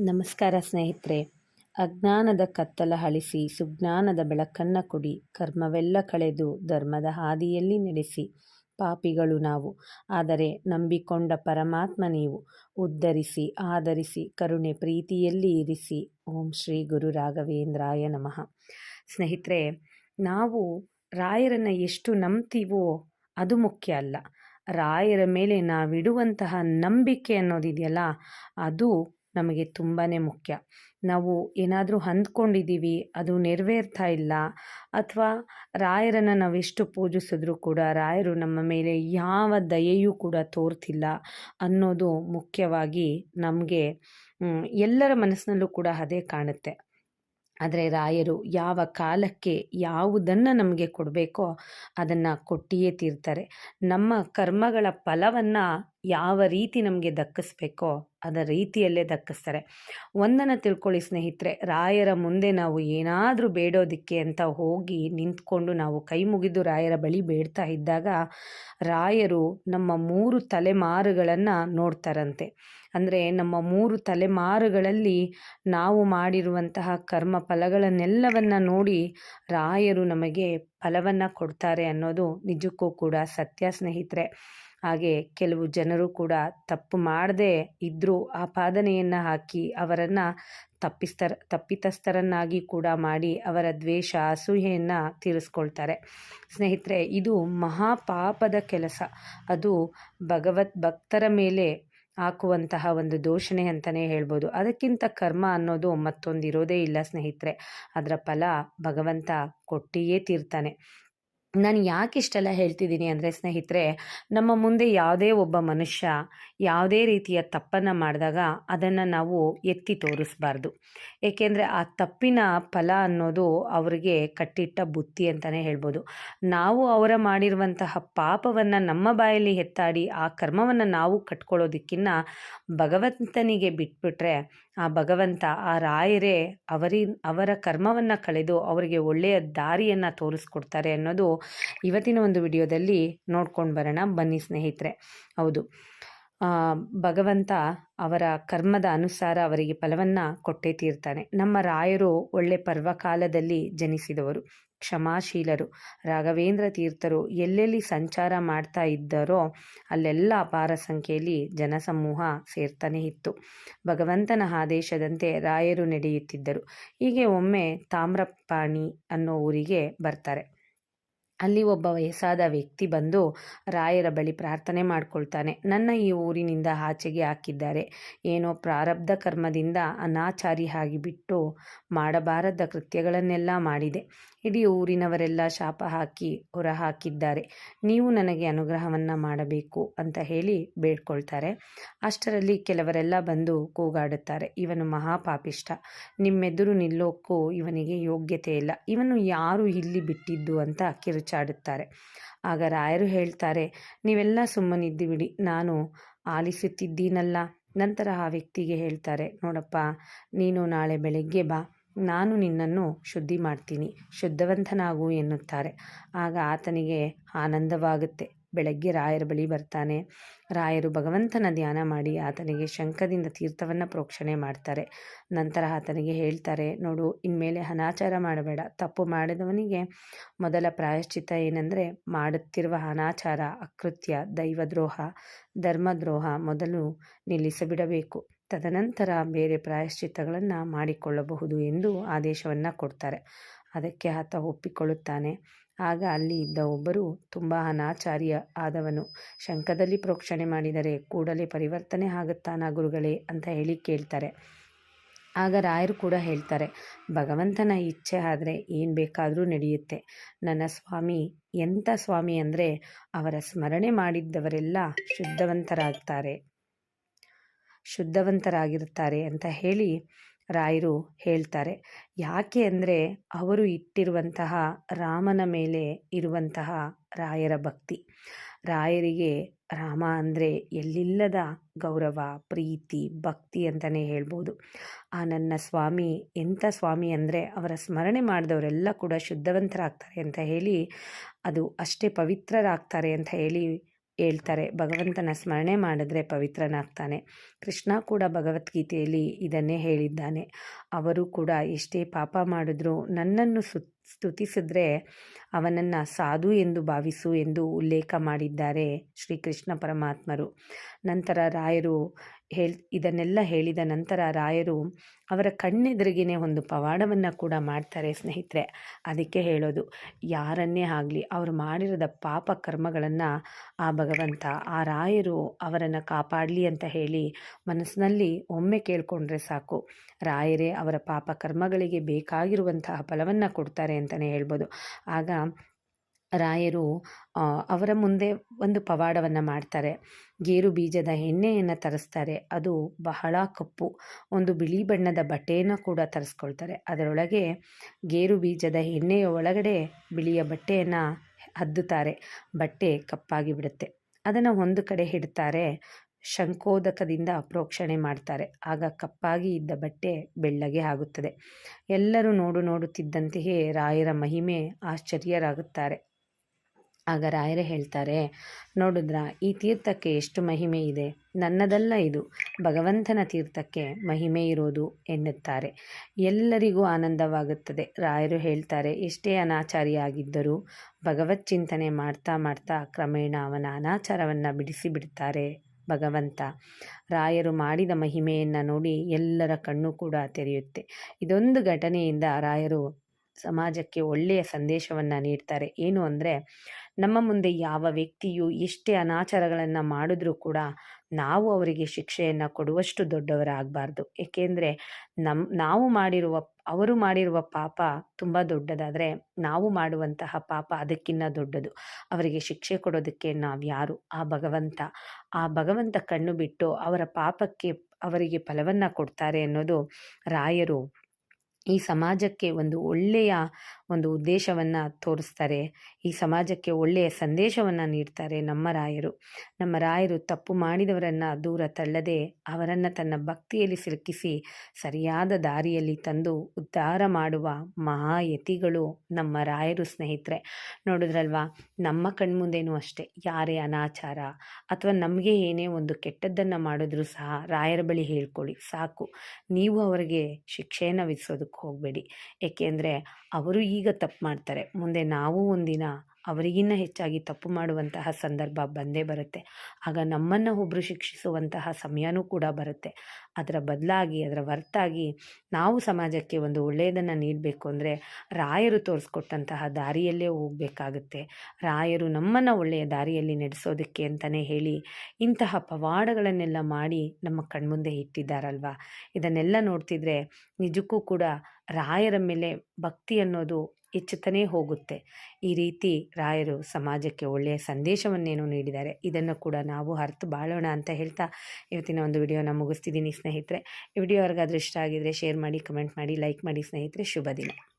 ನಮಸ್ಕಾರ ಸ್ನೇಹಿತರೆ. ಅಜ್ಞಾನದ ಕತ್ತಲ ಅಳಿಸಿ, ಸುಜ್ಞಾನದ ಬೆಳಕನ್ನು ಕೊಡಿ, ಕರ್ಮವೆಲ್ಲ ಕಳೆದು ಧರ್ಮದ ಹಾದಿಯಲ್ಲಿ ನಡೆಸಿ. ಪಾಪಿಗಳು ನಾವು, ಆದರೆ ನಂಬಿಕೊಂಡ ಪರಮಾತ್ಮ ನೀವು. ಉದ್ಧರಿಸಿ, ಆಧರಿಸಿ, ಕರುಣೆ ಪ್ರೀತಿಯಲ್ಲಿ ಇರಿಸಿ. ಓಂ ಶ್ರೀ ಗುರು ರಾಘವೇಂದ್ರಾಯ ನಮಃ. ಸ್ನೇಹಿತರೆ, ನಾವು ರಾಯರನ್ನು ಎಷ್ಟು ನಂಬ್ತೀವೋ ಅದು ಮುಖ್ಯ ಅಲ್ಲ. ರಾಯರ ಮೇಲೆ ನಾವಿಡುವಂತಹ ನಂಬಿಕೆ ಅನ್ನೋದಿದೆಯಲ್ಲ ಅದು ನಮಗೆ ತುಂಬಾ ಮುಖ್ಯ. ನಾವು ಏನಾದರೂ ಹಂದ್ಕೊಂಡಿದ್ದೀವಿ ಅದು ನೆರವೇರ್ತಾ ಇಲ್ಲ, ಅಥವಾ ರಾಯರನ್ನು ನಾವೆಷ್ಟು ಪೂಜಿಸಿದ್ರೂ ಕೂಡ ರಾಯರು ನಮ್ಮ ಮೇಲೆ ಯಾವ ದಯೆಯೂ ಕೂಡ ತೋರ್ತಿಲ್ಲ ಅನ್ನೋದು ಮುಖ್ಯವಾಗಿ ನಮಗೆ ಎಲ್ಲರ ಮನಸ್ಸಿನಲ್ಲೂ ಕೂಡ ಅದೇ ಕಾಣುತ್ತೆ. ಆದರೆ ರಾಯರು ಯಾವ ಕಾಲಕ್ಕೆ ಯಾವುದನ್ನು ನಮಗೆ ಕೊಡಬೇಕೋ ಅದನ್ನು ಕೊಟ್ಟಿಯೇ ತೀರ್ತಾರೆ. ನಮ್ಮ ಕರ್ಮಗಳ ಫಲವನ್ನು ಯಾವ ರೀತಿ ನಮಗೆ ದಕ್ಕಿಸ್ಬೇಕೋ ಅದರ ರೀತಿಯಲ್ಲೇ ದಕ್ಕಿಸ್ತಾರೆ. ಒಂದನ್ನು ತಿಳ್ಕೊಳ್ಳಿ ಸ್ನೇಹಿತರೆ, ರಾಯರ ಮುಂದೆ ನಾವು ಏನಾದರೂ ಬೇಡೋದಕ್ಕೆ ಅಂತ ಹೋಗಿ ನಿಂತ್ಕೊಂಡು ನಾವು ಕೈ ಮುಗಿದು ರಾಯರ ಬಳಿ ಬೇಡ್ತಾ ಇದ್ದಾಗ ರಾಯರು ನಮ್ಮ ಮೂರು ತಲೆಮಾರುಗಳನ್ನು ನೋಡ್ತಾರಂತೆ. ಅಂದರೆ ನಮ್ಮ ಮೂರು ತಲೆಮಾರುಗಳಲ್ಲಿ ನಾವು ಮಾಡಿರುವಂತಹ ಕರ್ಮ ಫಲಗಳನ್ನೆಲ್ಲವನ್ನು ನೋಡಿ ರಾಯರು ನಮಗೆ ಫಲವನ್ನು ಕೊಡ್ತಾರೆ ಅನ್ನೋದು ನಿಜಕ್ಕೂ ಕೂಡ ಸತ್ಯ ಸ್ನೇಹಿತರೆ. ಹಾಗೆ ಕೆಲವು ಜನರು ಕೂಡ ತಪ್ಪು ಮಾಡದೆ ಇದ್ದರೂ ಆ ಪಾದನೆಯನ್ನು ಹಾಕಿ ಅವರನ್ನು ತಪ್ಪಿಸ್ತರ, ತಪ್ಪಿತಸ್ಥರನ್ನಾಗಿ ಕೂಡ ಮಾಡಿ ಅವರ ದ್ವೇಷ, ಅಸೂಯೆಯನ್ನು ತೀರಿಸ್ಕೊಳ್ತಾರೆ. ಸ್ನೇಹಿತರೆ, ಇದು ಮಹಾಪಾಪದ ಕೆಲಸ. ಅದು ಭಗವತ್ ಭಕ್ತರ ಮೇಲೆ ಹಾಕುವಂತಹ ಒಂದು ದೋಷಣೆ ಅಂತಲೇ ಹೇಳ್ಬೋದು. ಅದಕ್ಕಿಂತ ಕರ್ಮ ಅನ್ನೋದು ಮತ್ತೊಂದು ಇರೋದೇ ಇಲ್ಲ ಸ್ನೇಹಿತರೆ. ಅದರ ಫಲ ಭಗವಂತ ಕೊಟ್ಟಿಯೇ ತೀರ್ತಾನೆ. ನಾನು ಯಾಕೆ ಇಷ್ಟೆಲ್ಲ ಹೇಳ್ತಿದ್ದೀನಿ ಅಂದರೆ ಸ್ನೇಹಿತರೆ, ನಮ್ಮ ಮುಂದೆ ಯಾವುದೇ ಒಬ್ಬ ಮನುಷ್ಯ ಯಾವುದೇ ರೀತಿಯ ತಪ್ಪನ್ನು ಮಾಡಿದಾಗ ಅದನ್ನು ನಾವು ಎತ್ತಿ ತೋರಿಸ್ಬಾರ್ದು. ಏಕೆಂದರೆ ಆ ತಪ್ಪಿನ ಫಲ ಅನ್ನೋದು ಅವರಿಗೆ ಕಟ್ಟಿಟ್ಟ ಬುತ್ತಿ ಅಂತಲೇ ಹೇಳ್ಬೋದು. ನಾವು ಅವರ ಮಾಡಿರುವಂತಹ ಪಾಪವನ್ನು ನಮ್ಮ ಬಾಯಲ್ಲಿ ಎತ್ತಾಡಿ ಆ ಕರ್ಮವನ್ನು ನಾವು ಕಟ್ಕೊಳ್ಳೋದಕ್ಕಿಂತ ಭಗವಂತನಿಗೆ ಬಿಟ್ಬಿಟ್ರೆ ಆ ಭಗವಂತ ಆ ರಾಯರೇ ಅವರಿ ಅವರ ಕರ್ಮವನ್ನು ಕಳೆದು ಅವರಿಗೆ ಒಳ್ಳೆಯ ದಾರಿಯನ್ನು ತೋರಿಸ್ಕೊಡ್ತಾರೆ ಅನ್ನೋದು ಇವತ್ತಿನ ಒಂದು ವಿಡಿಯೋದಲ್ಲಿ ನೋಡ್ಕೊಂಡು ಬರೋಣ. ಬನ್ನಿ ಸ್ನೇಹಿತರೆ. ಹೌದು. ಭಗವಂತ ಅವರ ಕರ್ಮದ ಅನುಸಾರ ಅವರಿಗೆ ಫಲವನ್ನು ಕೊಟ್ಟೇ ತೀರ್ತಾನೆ. ನಮ್ಮ ರಾಯರು ಒಳ್ಳೆ ಪರ್ವಕಾಲದಲ್ಲಿ ಜನಿಸಿದವರು. ಕ್ಷಮಾಶೀಲರು, ರಾಘವೇಂದ್ರ ತೀರ್ಥರು ಎಲ್ಲೆಲ್ಲಿ ಸಂಚಾರ ಮಾಡ್ತಾ ಇದ್ದರೋ ಅಲ್ಲೆಲ್ಲ ಅಪಾರ ಸಂಖ್ಯೆಯಲ್ಲಿ ಜನಸಮೂಹ ಸೇರ್ತಾನೆ ಇತ್ತು. ಭಗವಂತನ ಆದೇಶದಂತೆ ರಾಯರು ನಡೆಯುತ್ತಿದ್ದರು. ಹೀಗೆ ಒಮ್ಮೆ ತಾಮ್ರಪಾಣಿ ಅನ್ನೋ ಊರಿಗೆ ಬರ್ತಾರೆ. ಅಲ್ಲಿ ಒಬ್ಬ ವಯಸ್ಸಾದ ವ್ಯಕ್ತಿ ಬಂದು ರಾಯರ ಬಳಿ ಪ್ರಾರ್ಥನೆ ಮಾಡ್ಕೊಳ್ತಾನೆ. ನನ್ನ ಈ ಊರಿನಿಂದ ಆಚೆಗೆ ಹಾಕಿದ್ದಾರೆ. ಏನೋ ಪ್ರಾರಬ್ಧ ಕರ್ಮದಿಂದ ಅನಾಚಾರಿ ಆಗಿಬಿಟ್ಟು ಮಾಡಬಾರದ ಕೃತ್ಯಗಳನ್ನೆಲ್ಲ ಮಾಡಿದೆ. ಇಡೀ ಊರಿನವರೆಲ್ಲ ಶಾಪ ಹಾಕಿ ಹೊರ ಹಾಕಿದ್ದಾರೆ ನೀವು ನನಗೆ ಅನುಗ್ರಹವನ್ನು ಮಾಡಬೇಕು ಅಂತ ಹೇಳಿ ಬೇಡ್ಕೊಳ್ತಾರೆ. ಅಷ್ಟರಲ್ಲಿ ಕೆಲವರೆಲ್ಲ ಬಂದು ಕೂಗಾಡುತ್ತಾರೆ. ಇವನು ಮಹಾಪಾಪಿಷ್ಟ ನಿಮ್ಮೆದುರು ನಿಲ್ಲೋಕ್ಕೂ ಇವನಿಗೆ ಯೋಗ್ಯತೆ ಇಲ್ಲ ಇವನು ಯಾರು ಇಲ್ಲಿ ಬಿಟ್ಟಿದ್ದು ಅಂತ ಕಿರುಚಾಡುತ್ತಾರೆ ಆಗ ರಾಯರು ಹೇಳ್ತಾರೆ, ನೀವೆಲ್ಲ ಸುಮ್ಮನಿದ್ದು ಬಿಡಿ ನಾನು ಆಲಿಸುತ್ತಿದ್ದೀನಲ್ಲ. ನಂತರ ಆ ವ್ಯಕ್ತಿಗೆ ಹೇಳ್ತಾರೆ, ನೋಡಪ್ಪ, ನೀನು ನಾಳೆ ಬೆಳಗ್ಗೆ ಬಾ, ನಾನು ನಿನ್ನನ್ನು ಶುದ್ಧಿ ಮಾಡ್ತೀನಿ ಶುದ್ಧವಂತನಾಗು ಎನ್ನುತ್ತಾರೆ. ಆಗ ಆತನಿಗೆ ಆನಂದವಾಗುತ್ತೆ. ಬೆಳಗ್ಗೆ ರಾಯರ ಬಳಿ ಬರ್ತಾನೆ. ರಾಯರು ಭಗವಂತನ ಧ್ಯಾನ ಮಾಡಿ ಆತನಿಗೆ ಶಂಖದಿಂದ ತೀರ್ಥವನ್ನು ಪ್ರೋಕ್ಷಣೆ ಮಾಡ್ತಾರೆ. ನಂತರ ಆತನಿಗೆ ಹೇಳ್ತಾರೆ, ನೋಡು, ಇನ್ಮೇಲೆ ಅನಾಚಾರ ಮಾಡಬೇಡ. ತಪ್ಪು ಮಾಡಿದವನಿಗೆ ಮೊದಲ ಪ್ರಾಯಶ್ಚಿತ್ತ ಏನಂದರೆ, ಮಾಡುತ್ತಿರುವ ಅನಾಚಾರ, ಅಕೃತ್ಯ, ದೈವದ್ರೋಹ, ಧರ್ಮದ್ರೋಹ ಮೊದಲು ನಿಲ್ಲಿಸಿಬಿಡಬೇಕು. ತದನಂತರ ಬೇರೆ ಪ್ರಾಯಶ್ಚಿತ್ತಗಳನ್ನು ಮಾಡಿಕೊಳ್ಳಬಹುದು ಎಂದು ಆದೇಶವನ್ನು ಕೊಡ್ತಾರೆ. ಅದಕ್ಕೆ ಆತ ಒಪ್ಪಿಕೊಳ್ಳುತ್ತಾನೆ. ಆಗ ಅಲ್ಲಿ ಇದ್ದ ಒಬ್ಬರು ತುಂಬ ಅನಾಚಾರ್ಯ ಆದವನು. ಶಂಖದಲ್ಲಿ ಪ್ರೋಕ್ಷಣೆ ಮಾಡಿದರೆ ಕೂಡಲೇ ಪರಿವರ್ತನೆ ಆಗುತ್ತಾನ ಗುರುಗಳೇ ಅಂತ ಹೇಳಿ ಕೇಳ್ತಾರೆ. ಆಗ ರಾಯರು ಕೂಡ ಹೇಳ್ತಾರೆ, ಭಗವಂತನ ಇಚ್ಛೆ ಆದರೆ ಏನು ಬೇಕಾದರೂ ನಡೆಯುತ್ತೆ. ನನ್ನ ಸ್ವಾಮಿ ಎಂಥ ಸ್ವಾಮಿ ಅಂದರೆ ಅವರ ಸ್ಮರಣೆ ಮಾಡಿದ್ದವರೆಲ್ಲ ಶುದ್ಧವಂತರಾಗ್ತಾರೆ, ಶುದ್ಧವಂತರಾಗಿರುತ್ತಾರೆ ಅಂತ ಹೇಳಿ ರಾಯರು ಹೇಳ್ತಾರೆ. ಯಾಕೆ ಅಂದರೆ ಅವರು ಇಟ್ಟಿರುವಂತಹ ರಾಮನ ಮೇಲೆ ಇರುವಂತಹ ರಾಯರ ಭಕ್ತಿ. ರಾಯರಿಗೆ ರಾಮ ಅಂದರೆ ಎಲ್ಲಿಲ್ಲದ ಗೌರವ, ಪ್ರೀತಿ, ಭಕ್ತಿ ಅಂತಲೇ ಹೇಳ್ಬೋದು. ಆ ನನ್ನ ಸ್ವಾಮಿ ಎಂಥ ಸ್ವಾಮಿ ಅಂದರೆ ಅವರ ಸ್ಮರಣೆ ಮಾಡಿದವರೆಲ್ಲ ಕೂಡ ಶುದ್ಧವಂತರಾಗ್ತಾರೆ ಅಂತ ಹೇಳಿ, ಅದು ಅಷ್ಟೇ ಪವಿತ್ರರಾಗ್ತಾರೆ ಅಂತ ಹೇಳಿ ಹೇಳ್ತಾರೆ. ಭಗವಂತನ ಸ್ಮರಣೆ ಮಾಡಿದ್ರೆ ಪವಿತ್ರನಾಗ್ತಾನೆ. ಕೃಷ್ಣ ಕೂಡ ಭಗವದ್ಗೀತೆಯಲ್ಲಿ ಇದನ್ನೇ ಹೇಳಿದ್ದಾನೆ. ಅವರು ಕೂಡ ಎಷ್ಟೇ ಪಾಪ ಮಾಡಿದ್ರು ನನ್ನನ್ನು ಸುತ್ ಸ್ತುತಿಸಿದ್ರೆ ಅವನನ್ನು ಸಾಧು ಎಂದು ಭಾವಿಸು ಎಂದು ಉಲ್ಲೇಖ ಮಾಡಿದ್ದಾರೆ ಶ್ರೀಕೃಷ್ಣ ಪರಮಾತ್ಮರು. ನಂತರ ರಾಯರು ಹೇಳ್, ಇದನ್ನೆಲ್ಲ ಹೇಳಿದ ನಂತರ ರಾಯರು ಅವರ ಕಣ್ಣೆದುರಿಗೇ ಒಂದು ಪವಾಡವನ್ನು ಕೂಡ ಮಾಡ್ತಾರೆ ಸ್ನೇಹಿತರೆ. ಅದಕ್ಕೆ ಹೇಳೋದು, ಯಾರನ್ನೇ ಆಗಲಿ ಅವರು ಮಾಡಿರದ ಪಾಪ ಕರ್ಮಗಳನ್ನು ಆ ಭಗವಂತ, ಆ ರಾಯರು ಅವರನ್ನು ಕಾಪಾಡಲಿ ಅಂತ ಹೇಳಿ ಮನಸ್ಸಿನಲ್ಲಿ ಒಮ್ಮೆ ಕೇಳಿಕೊಂಡ್ರೆ ಸಾಕು. ರಾಯರೇ ಅವರ ಪಾಪ ಕರ್ಮಗಳಿಗೆ ಬೇಕಾಗಿರುವಂತಹ ಫಲವನ್ನು ಕೊಡ್ತಾರೆ ಅಂತಲೇ ಹೇಳ್ಬೋದು. ಆಗ ರಾಯರು ಅವರ ಮುಂದೆ ಒಂದು ಪವಾಡವನ್ನು ಮಾಡ್ತಾರೆ. ಗೇರು ಬೀಜದ ಎಣ್ಣೆಯನ್ನು ತರಿಸ್ತಾರೆ. ಅದು ಬಹಳ ಕಪ್ಪು. ಒಂದು ಬಿಳಿ ಬಣ್ಣದ ಬಟ್ಟೆಯನ್ನು ಕೂಡ ತರಿಸ್ಕೊಳ್ತಾರೆ. ಅದರೊಳಗೆ ಗೇರು ಬೀಜದ ಎಣ್ಣೆಯ ಒಳಗಡೆ ಬಿಳಿಯ ಬಟ್ಟೆಯನ್ನು ಹದ್ದುತ್ತಾರೆ. ಬಟ್ಟೆ ಕಪ್ಪಾಗಿ ಬಿಡುತ್ತೆ. ಅದನ್ನು ಒಂದು ಕಡೆ ಹಿಡ್ತಾರೆ. ಶಂಕೋದಕದಿಂದ ಪ್ರೋಕ್ಷಣೆ ಮಾಡ್ತಾರೆ. ಆಗ ಕಪ್ಪಾಗಿ ಇದ್ದ ಬಟ್ಟೆ ಬೆಳ್ಳಗೆ ಆಗುತ್ತದೆ. ಎಲ್ಲರೂ ನೋಡು ನೋಡುತ್ತಿದ್ದಂತೆಯೇ ರಾಯರ ಮಹಿಮೆ ಆಶ್ಚರ್ಯರಾಗುತ್ತಾರೆ. ಆಗ ರಾಯರೇ ಹೇಳ್ತಾರೆ, ನೋಡಿದ್ರ, ಈ ತೀರ್ಥಕ್ಕೆ ಎಷ್ಟು ಮಹಿಮೆ ಇದೆ? ನನ್ನದಲ್ಲ ಇದು, ಭಗವಂತನ ತೀರ್ಥಕ್ಕೆ ಮಹಿಮೆ ಇರೋದು ಎನ್ನುತ್ತಾರೆ. ಎಲ್ಲರಿಗೂ ಆನಂದವಾಗುತ್ತದೆ. ರಾಯರು ಹೇಳ್ತಾರೆ, ಎಷ್ಟೇ ಅನಾಚಾರಿಯಾಗಿದ್ದರೂ ಭಗವತ್ ಚಿಂತನೆ ಮಾಡ್ತಾ ಮಾಡ್ತಾ ಕ್ರಮೇಣ ಅವನ ಅನಾಚಾರವನ್ನು ಬಿಡಿಸಿ ಬಿಡ್ತಾರೆ ಭಗವಂತ. ರಾಯರು ಮಾಡಿದ ಮಹಿಮೆಯನ್ನು ನೋಡಿ ಎಲ್ಲರ ಕಣ್ಣು ಕೂಡ ತೆರೆಯುತ್ತೆ. ಇದೊಂದು ಘಟನೆಯಿಂದ ರಾಯರು ಸಮಾಜಕ್ಕೆ ಒಳ್ಳೆಯ ಸಂದೇಶವನ್ನು ನೀಡ್ತಾರೆ. ಏನು ಅಂದರೆ, ನಮ್ಮ ಮುಂದೆ ಯಾವ ವ್ಯಕ್ತಿಯು ಎಷ್ಟೇ ಅನಾಚಾರಗಳನ್ನು ಮಾಡಿದ್ರೂ ಕೂಡ ನಾವು ಅವರಿಗೆ ಶಿಕ್ಷೆಯನ್ನು ಕೊಡುವಷ್ಟು ದೊಡ್ಡವರಾಗಬಾರ್ದು. ಏಕೆಂದರೆ ನಮ್ಮ ನಾವು ಮಾಡಿರುವ, ಅವರು ಮಾಡಿರುವ ಪಾಪ ತುಂಬ ದೊಡ್ಡದಾದರೆ ನಾವು ಮಾಡುವಂತಹ ಪಾಪ ಅದಕ್ಕಿಂತ ದೊಡ್ಡದು. ಅವರಿಗೆ ಶಿಕ್ಷೆ ಕೊಡೋದಕ್ಕೆ ನಾವು ಯಾರು? ಆ ಭಗವಂತ. ಆ ಭಗವಂತ ಕಣ್ಣು ಬಿಟ್ಟು ಅವರ ಪಾಪಕ್ಕೆ ಅವರಿಗೆ ಫಲವನ್ನು ಕೊಡ್ತಾರೆ ಅನ್ನೋದು ರಾಯರು ಈ ಸಮಾಜಕ್ಕೆ ಒಂದು ಒಳ್ಳೆಯ ಒಂದು ಉದ್ದೇಶವನ್ನು ತೋರಿಸ್ತಾರೆ. ಈ ಸಮಾಜಕ್ಕೆ ಒಳ್ಳೆಯ ಸಂದೇಶವನ್ನು ನೀಡ್ತಾರೆ ನಮ್ಮ ರಾಯರು. ನಮ್ಮ ರಾಯರು ತಪ್ಪು ಮಾಡಿದವರನ್ನು ದೂರ ತಳ್ಳದೆ ಅವರನ್ನು ತನ್ನ ಭಕ್ತಿಯಲ್ಲಿ ಸಿಲುಕಿಸಿ ಸರಿಯಾದ ದಾರಿಯಲ್ಲಿ ತಂದು ಉದ್ಧಾರ ಮಾಡುವ ಮಹಾಯತಿಗಳು ನಮ್ಮ ರಾಯರು ಸ್ನೇಹಿತರೆ. ನೋಡಿದ್ರಲ್ವಾ? ನಮ್ಮ ಕಣ್ಮುಂದೇನೂ ಅಷ್ಟೇ. ಯಾರೇ ಅನಾಚಾರ ಅಥವಾ ನಮಗೆ ಏನೇ ಒಂದು ಕೆಟ್ಟದ್ದನ್ನು ಮಾಡಿದ್ರೂ ಸಹ ರಾಯರ ಬಳಿ ಹೇಳ್ಕೊಳ್ಳಿ. ಸಾಕು. ನೀವು ಅವರಿಗೆ ಶಿಕ್ಷೆಯನ್ನು ವಿಧಿಸೋದಕ್ಕೆ ಹೋಗಬೇಡಿ. ಏಕೆಂದರೆ ಅವರು ಈಗ ತಪ್ಪು ಮಾಡ್ತಾರೆ. ಮುಂದೆ ನಾವು ಒಂದಿನ ಅವರಿಗಿನ್ನ ಹೆಚ್ಚಾಗಿ ತಪ್ಪು ಮಾಡುವಂತಹ ಸಂದರ್ಭ ಬಂದೇ ಬರುತ್ತೆ. ಆಗ ನಮ್ಮನ್ನು ಒಬ್ಬರು ಶಿಕ್ಷಿಸುವಂತಹ ಸಮಯನೂ ಕೂಡ ಬರುತ್ತೆ. ಅದರ ಬದಲಾಗಿ, ಅದರ ವರ್ತಾಗಿ ನಾವು ಸಮಾಜಕ್ಕೆ ಒಂದು ಒಳ್ಳೆಯದನ್ನು ನೀಡಬೇಕು ಅಂದರೆ ರಾಯರು ತೋರಿಸ್ಕೊಟ್ಟಂತಹ ದಾರಿಯಲ್ಲೇ ಹೋಗಬೇಕಾಗುತ್ತೆ. ರಾಯರು ನಮ್ಮನ್ನು ಒಳ್ಳೆಯ ದಾರಿಯಲ್ಲಿ ನಡೆಸೋದಕ್ಕೆ ಅಂತಲೇ ಹೇಳಿ ಇಂತಹ ಪವಾಡಗಳನ್ನೆಲ್ಲ ಮಾಡಿ ನಮ್ಮ ಕಣ್ಮುಂದೆ ಇಟ್ಟಿದ್ದಾರಲ್ವ? ಇದನ್ನೆಲ್ಲ ನೋಡ್ತಿದ್ರೆ ನಿಜಕ್ಕೂ ಕೂಡ ರಾಯರ ಮೇಲೆ ಭಕ್ತಿ ಅನ್ನೋದು ಹೆಚ್ಚುತ್ತಲೇ ಹೋಗುತ್ತೆ. ಈ ರೀತಿ ರಾಯರು ಸಮಾಜಕ್ಕೆ ಒಳ್ಳೆಯ ಸಂದೇಶವನ್ನೇನು ನೀಡಿದ್ದಾರೆ. ಇದನ್ನು ಕೂಡ ನಾವು ಅರ್ಥ ಬಾಳೋಣ ಅಂತ ಹೇಳ್ತಾ ಇವತ್ತಿನ ಒಂದು ವಿಡಿಯೋನ ಮುಗಿಸ್ತಿದ್ದೀನಿ ಸ್ನೇಹಿತರೆ. ವಿಡಿಯೋ ಅವ್ರಿಗಾದ್ರೂ ಇಷ್ಟ ಆಗಿದರೆ ಶೇರ್ ಮಾಡಿ, ಕಮೆಂಟ್ ಮಾಡಿ, ಲೈಕ್ ಮಾಡಿ ಸ್ನೇಹಿತರೆ. ಶುಭ ದಿನ.